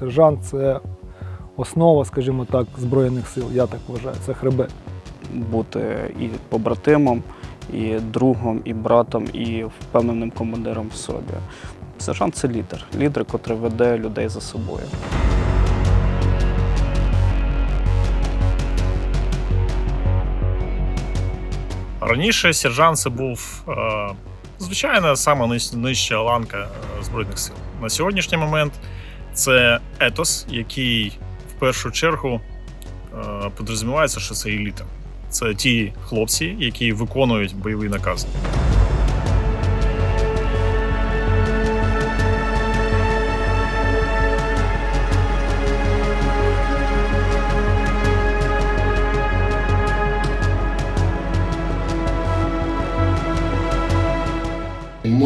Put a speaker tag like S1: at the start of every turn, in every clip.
S1: Сержант це основа, скажімо так, Збройних сил. Я так вважаю. Це хребет.
S2: бути і побратимом, і другом, і братом, і впевненим командиром в собі. Сержант це лідер, лідер, котрий веде людей за собою.
S3: Раніше сержант це був е, звичайно сама нижча ланка е, Збройних сил. На сьогоднішній момент це етос, який в першу чергу е, підрозумівається, що це еліта. Це ті хлопці, які виконують бойові накази.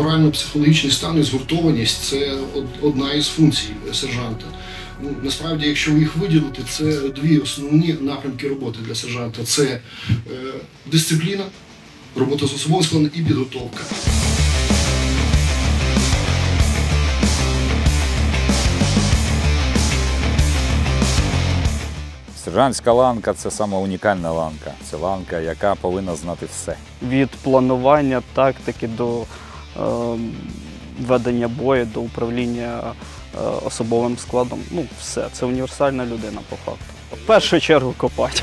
S4: Морально-психологічний стан і згуртованість це одна із функцій сержанта. Ну, насправді, якщо їх виділити, це дві основні напрямки роботи для сержанта: це е, дисципліна, робота з особовим складом і підготовка.
S5: Сержантська ланка це саме унікальна ланка. Це ланка, яка повинна знати все.
S2: Від планування тактики до ведення бою, до управління е, особовим складом. Ну, все, це універсальна людина по факту. В першу чергу копати.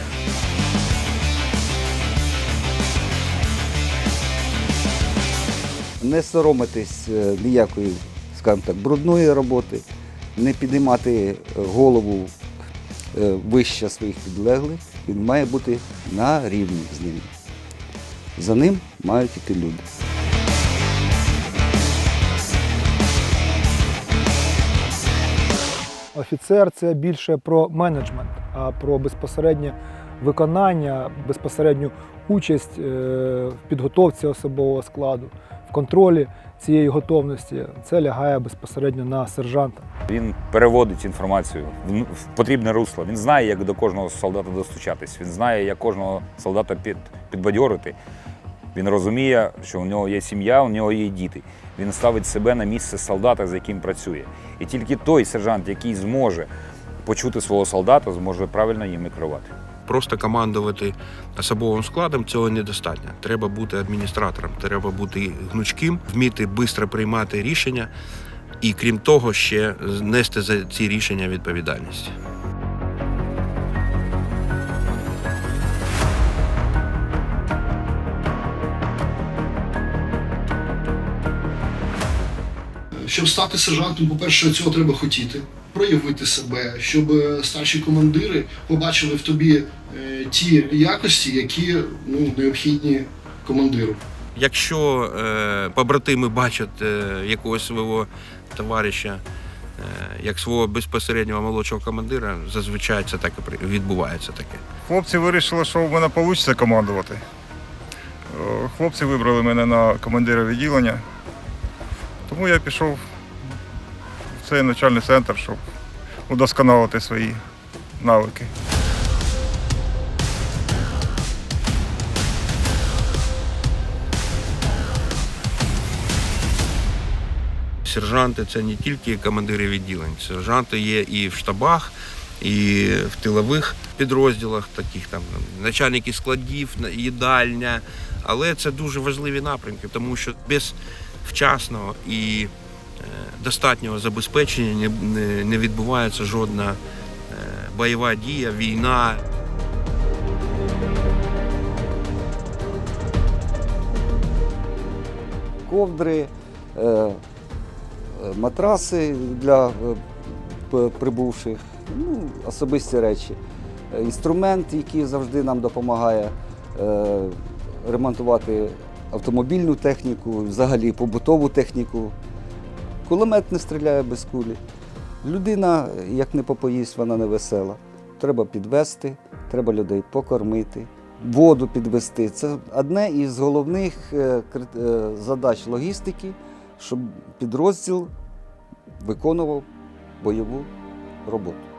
S6: не соромитись е, ніякої, скажімо так, брудної роботи, не піднімати е, голову вище своїх підлеглих. Він має бути на рівні з ними. За ним мають іти люди.
S1: Офіцер це більше про менеджмент, а про безпосереднє виконання, безпосередню участь е, в підготовці особового складу, в контролі цієї готовності. Це лягає безпосередньо на сержанта.
S5: Він переводить інформацію в потрібне русло. Він знає, як до кожного солдата достучатись. Він знає, як кожного солдата під, підбадьорити. Він розуміє, що у нього є сім'я, у нього є діти. Він ставить себе на місце солдата, з яким працює. І тільки той сержант, який зможе почути свого солдата, зможе правильно їм і керувати.
S7: Просто командувати особовим складом цього недостатньо. Треба бути адміністратором, треба бути гнучким, вміти швидко приймати рішення і, крім того, ще нести за ці рішення відповідальність.
S4: Щоб стати сержантом, по-перше, цього треба хотіти, проявити себе, щоб е, старші командири побачили в тобі е, ті якості, які ну, необхідні командиру.
S7: Якщо е, побратими бачать е, якогось свого товариша е, як свого безпосереднього молодшого командира, зазвичай це так і відбувається таке.
S8: Хлопці вирішили, що в мене вийде командувати. Е, Хлопці вибрали мене на командира відділення. Тому я пішов в цей навчальний центр, щоб удосконалити свої навики.
S7: Сержанти це не тільки командири відділень. Сержанти є і в штабах, і в тилових підрозділах, таких там начальники складів, їдальня. Але це дуже важливі напрямки, тому що без вчасного і е, достатнього забезпечення не, відбувається жодна е, бойова дія, війна.
S6: Ковдри, е, матраси для прибувших, ну, особисті речі. Інструмент, який завжди нам допомагає ремонтувати автомобільну техніку, взагалі побутову техніку. Кулемет не стріляє без кулі. Людина, як не попоїсть, вона не весела. Треба підвести, треба людей покормити, воду підвести. Це одне із головних е, е, задач логістики, щоб підрозділ виконував бойову роботу.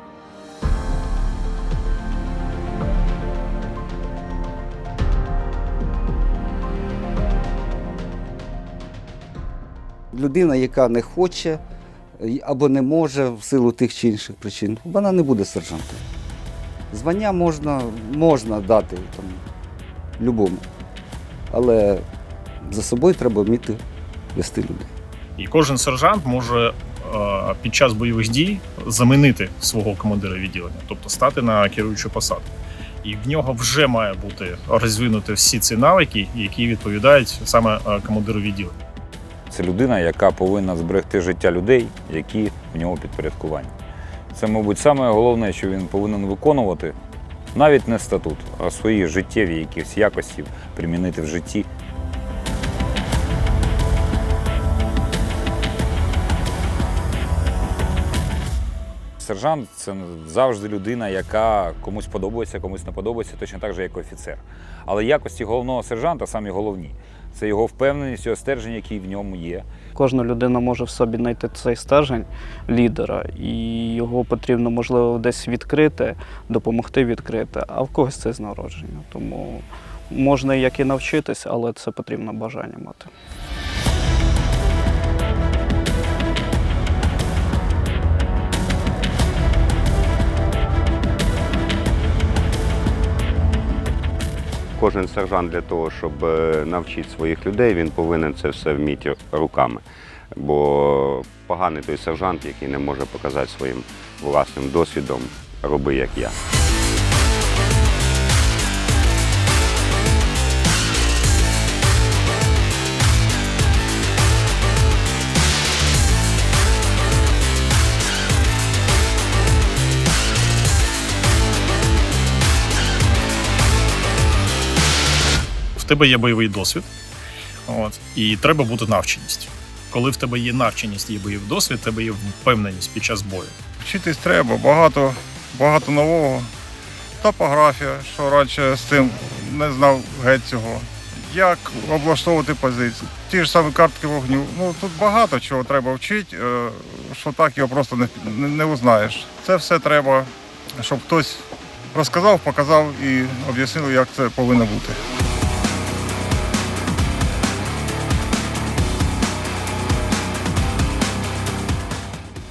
S6: Людина, яка не хоче або не може в силу тих чи інших причин, вона не буде сержантом. Звання можна, можна дати там, любому, але за собою треба вміти вести людей.
S3: І кожен сержант може е, під час бойових дій замінити свого командира відділення, тобто стати на керуючу посаду. І в нього вже має бути розвинути всі ці навики, які відповідають саме е, командиру відділення.
S5: Це людина, яка повинна зберегти життя людей, які в нього підпорядкуванні. Це, мабуть, саме головне, що він повинен виконувати навіть не статут, а свої життєві якісь якості примінити в житті. Сержант це завжди людина, яка комусь подобається, комусь не подобається, точно так же, як офіцер. Але якості головного сержанта самі головні. Це його впевненість, його стержень, який в ньому є.
S2: Кожна людина може в собі знайти цей стержень лідера, і його потрібно, можливо, десь відкрити, допомогти відкрити, а в когось це з народження. Тому можна як і навчитись, але це потрібно бажання мати.
S9: Кожен сержант для того, щоб е, навчити своїх людей, він повинен це все вміти руками. Бо поганий той сержант, який не може показати своїм власним досвідом, роби як я.
S3: Тебе є бойовий досвід, от, і треба бути навченість. Коли в тебе є навченість і бойовий досвід, в тебе є впевненість під час бою.
S8: Вчитись треба, багато, багато нового. Топографія, що раніше з цим не знав геть цього. Як облаштовувати позиції. Ті ж самі картки вогню. Ну тут багато чого треба вчити, е, що так його просто не, не узнаєш. Це все треба, щоб хтось розказав, показав і об'яснив, як це повинно бути.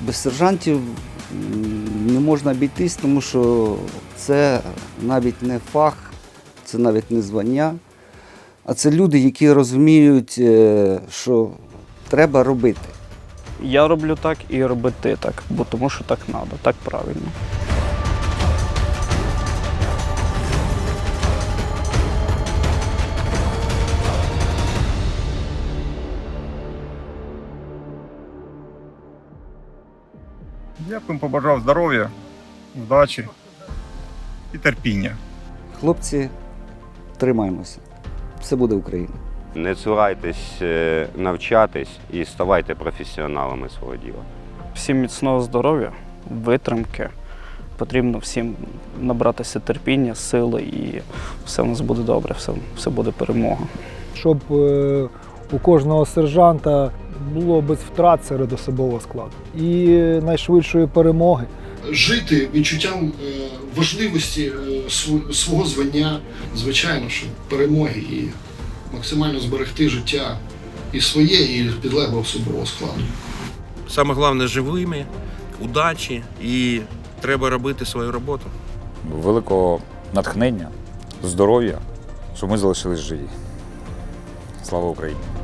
S6: Без сержантів не можна обійтись, тому що це навіть не фах, це навіть не звання, а це люди, які розуміють, е, що треба робити.
S2: Я роблю так і робити так, бо тому що так треба, так правильно.
S8: Я б їм побажав здоров'я, вдачі і терпіння.
S6: Хлопці, тримаємося. Все буде Україна.
S9: Не цурайтесь е, навчатись і ставайте професіоналами свого діла.
S2: Всім міцного здоров'я, витримки. Потрібно всім набратися терпіння, сили, і все у нас буде добре, все, все буде перемога.
S1: Щоб е, у кожного сержанта було без втрат серед особового складу і найшвидшої перемоги.
S4: Жити відчуттям е, важливості е, свого звання, звичайно, що перемоги і максимально зберегти життя і своє, і підлеглого особового складу.
S7: Саме головне живими, удачі і треба робити свою роботу.
S5: Великого натхнення, здоров'я, щоб ми залишились живі. Слава Україні!